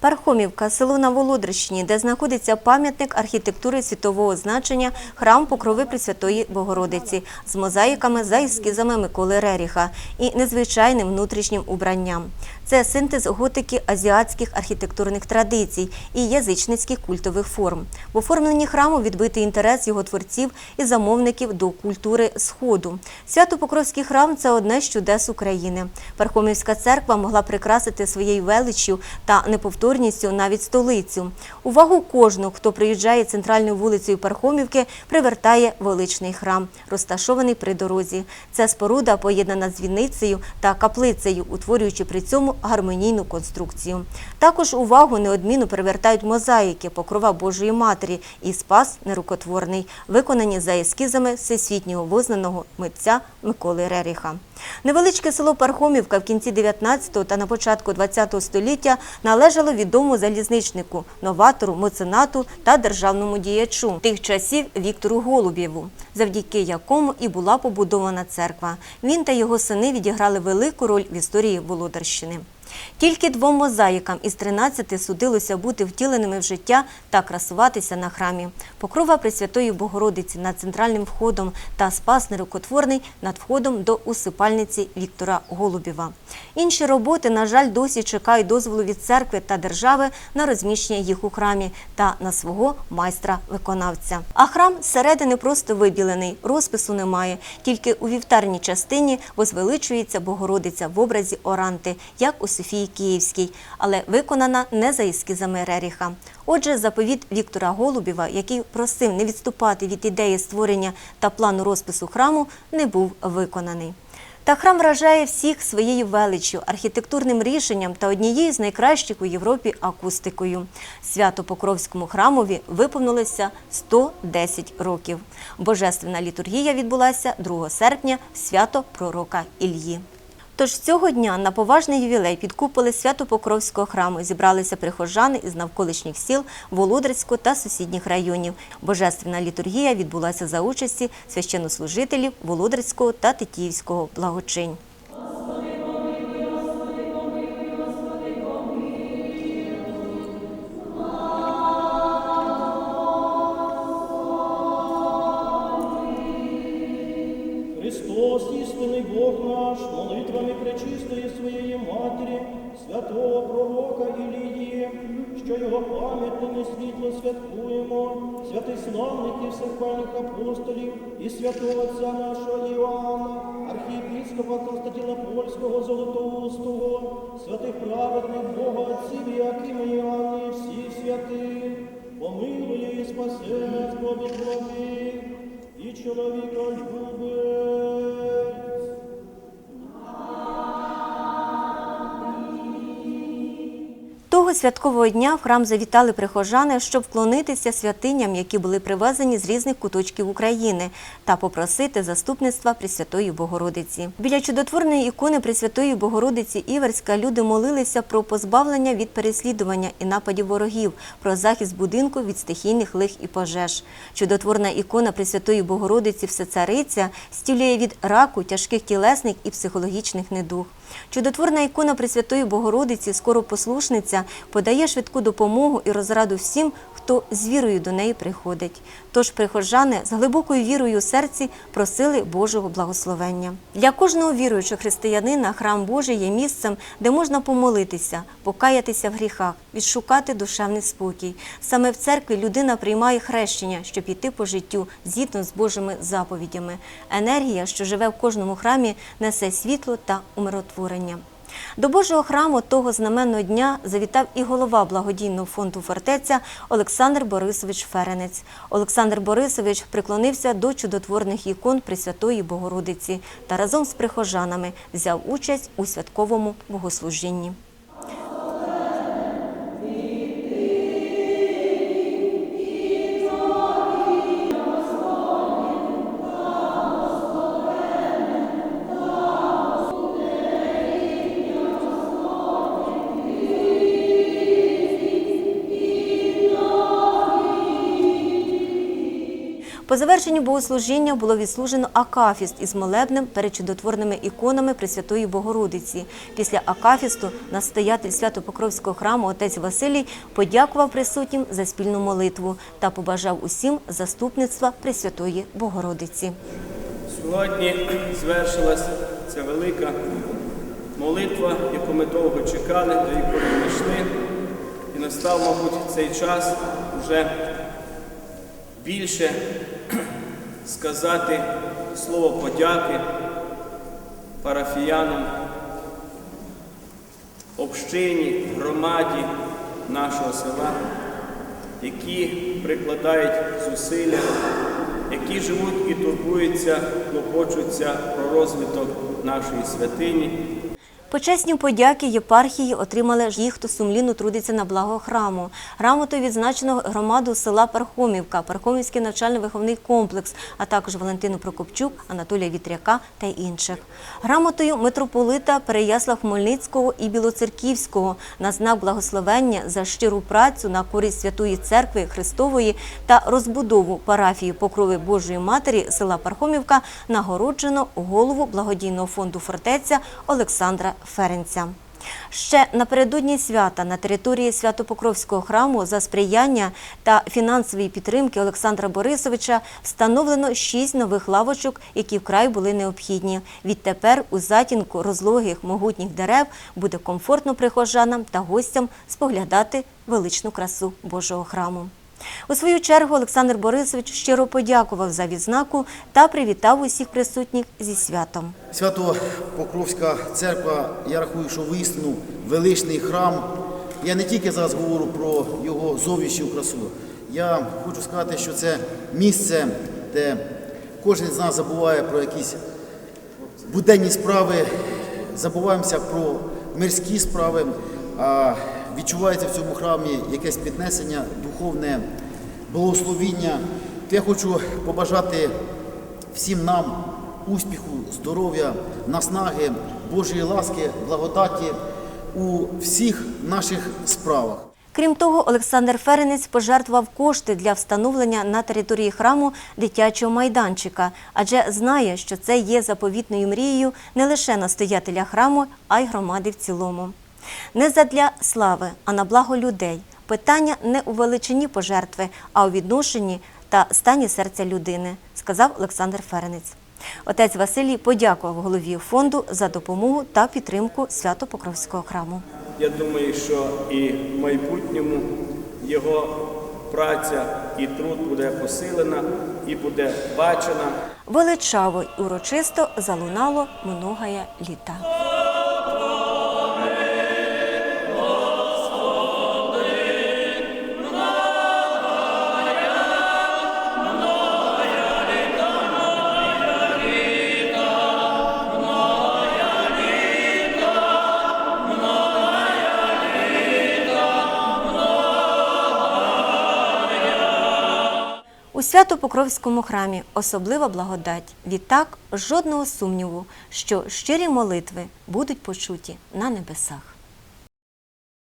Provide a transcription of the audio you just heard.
Пархомівка, село на Володарщині, де знаходиться пам'ятник архітектури світового значення храм Покрови Пресвятої Богородиці з мозаїками за ескізами Миколи Реріха і незвичайним внутрішнім убранням. Це синтез готики азіатських архітектурних традицій і язичницьких культових форм. В оформленні храму відбитий інтерес його творців і замовників до культури Сходу. Свято-Покровський храм це одне з чудес України. Пархомівська церква могла прикрасити своєю величчю та неповторністю навіть столицю. Увагу кожного, хто приїжджає центральною вулицею Пархомівки, привертає величний храм, розташований при дорозі. Це споруда поєднана дзвіницею та каплицею, утворюючи при цьому гармонійну конструкцію. Також увагу неодмінно привертають мозаїки покрова Божої Матері і Спас нерукотворний, виконані за ескізами всесвітнього визнаного митця Миколи Реріха. Невеличке село Пархомівка в кінці 19 та на початку 20 століття належало відомому залізничнику, новатору, меценату та державному діячу тих часів Віктору Голубєву, завдяки якому і була побудована церква. Він та його сини відіграли велику роль в історії Володарщини. Тільки двом мозаїкам із 13 судилося бути втіленими в життя та красуватися на храмі. Покрова Пресвятої Богородиці над центральним входом та Спас Нерукотворний над входом до усипальниці Віктора Голубєва. Інші роботи, на жаль, досі чекають дозволу від церкви та держави на розміщення їх у храмі та на свого майстра-виконавця. А храм зсередини просто вибілений, розпису немає. Тільки у вівтарній частині возвеличується Богородиця в образі Оранти, як у Софії Київській, але виконана не за ескізами Реріха. Отже, заповіт Віктора Голубєва, який просив не відступати від ідеї створення та плану розпису храму, не був виконаний. Та храм вражає всіх своєю величчю, архітектурним рішенням та однією з найкращих у Європі акустикою. Свято Покровському храмові виповнилося 110 років. Божественна літургія відбулася 2 серпня свято пророка Ільї. Тож цього дня на поважний ювілей під куполи Свято-Покровського храму зібралися прихожани із навколишніх сіл Володарського та сусідніх районів. Божественна літургія відбулася за участі священнослужителів Володарського та Тетіївського благочинь. Істинний Бог наш, молитвами пречистої своєї Матері, святого пророка Ілії, що його пам'ятне світло святкуємо, святих славних і всехвальних апостолів і святого Отця нашого Іоанна, архієпископа Константинопольського Золотоустого, святих праведних Бога Отців Якима і Іоанна і всіх святих, помилує і спасе нас, побіг і чоловіка любить. Того святкового дня в храм завітали прихожани, щоб вклонитися святиням, які були привезені з різних куточків України, та попросити заступництва Пресвятої Богородиці. Біля чудотворної ікони Пресвятої Богородиці Іверська люди молилися про позбавлення від переслідування і нападів ворогів, про захист будинку від стихійних лих і пожеж. Чудотворна ікона Пресвятої Богородиці Всецариця стілює від раку, тяжких тілесних і психологічних недуг. Чудотворна ікона Пресвятої Богородиці, скоро послушниця, подає швидку допомогу і розраду всім, хто з вірою до неї приходить. Тож прихожани з глибокою вірою у серці просили Божого благословення. Для кожного віруючого християнина храм Божий є місцем, де можна помолитися, покаятися в гріхах, відшукати душевний спокій. Саме в церкві людина приймає хрещення, щоб іти по життю згідно з Божими заповідями. Енергія, що живе в кожному храмі, несе світло та умиротворення. До Божого храму того знаменного дня завітав і голова благодійного фонду фортеця Олександр Борисович Ференець. Олександр Борисович приклонився до чудотворних ікон Пресвятої Богородиці та разом з прихожанами взяв участь у святковому богослужінні. По завершенню богослужіння було відслужено акафіст із молебнем перед чудотворними іконами Пресвятої Богородиці. Після акафісту настоятель Свято-Покровського храму отець Василій подякував присутнім за спільну молитву та побажав усім заступництва Пресвятої Богородиці. Сьогодні звершилась ця велика молитва, яку ми довго чекали, до якої ми йшли. І настав, мабуть, цей час вже більше сказати слово подяки парафіянам, общині, громаді нашого села, які прикладають зусилля, які живуть і турбуються, клопочуться про розвиток нашої святині. Почесні подяки єпархії отримали ті, хто сумлінно трудиться на благо храму. Грамотою відзначено громаду села Пархомівка, Пархомівський навчально-виховний комплекс, а також Валентину Прокопчук, Анатолія Вітряка та інших. Грамотою митрополита Переясла Хмельницького і Білоцерківського на знак благословення за щиру працю на користь Святої Церкви Христової та розбудову парафії Покрови Божої Матері села Пархомівка нагороджено голову благодійного фонду фортеця Олександра Ференця. Ще напередодні свята на території Свято-Покровського храму за сприяння та фінансової підтримки Олександра Борисовича встановлено шість нових лавочок, які вкрай були необхідні. Відтепер у затінку розлогих могутніх дерев буде комфортно прихожанам та гостям споглядати величну красу Божого храму. У свою чергу Олександр Борисович щиро подякував за відзнаку та привітав усіх присутніх зі святом. Свято-Покровська церква, я рахую, що воістину величний храм. Я не тільки зараз говорю про його зовнішню красу. Я хочу сказати, що це місце, де кожен з нас забуває про якісь буденні справи, забуваємося про мирські справи, відчувається в цьому храмі якесь піднесення, духовне благословіння. Я хочу побажати всім нам успіху, здоров'я, наснаги, Божої ласки, благодаті у всіх наших справах. Крім того, Олександр Ференець пожертвував кошти для встановлення на території храму дитячого майданчика, адже знає, що це є заповітною мрією не лише настоятеля храму, а й громади в цілому. Не задля слави, а на благо людей. Питання не у величині пожертви, а у відношенні та стані серця людини, сказав Олександр Ференець. Отець Василій подякував голові фонду за допомогу та підтримку Свято-Покровського храму. Я думаю, що і в майбутньому його праця і труд буде посилена і буде бачена. Величаво й урочисто залунало многая літа. У Свято-Покровському храмі особлива благодать. Відтак, жодного сумніву, що щирі молитви будуть почуті на небесах.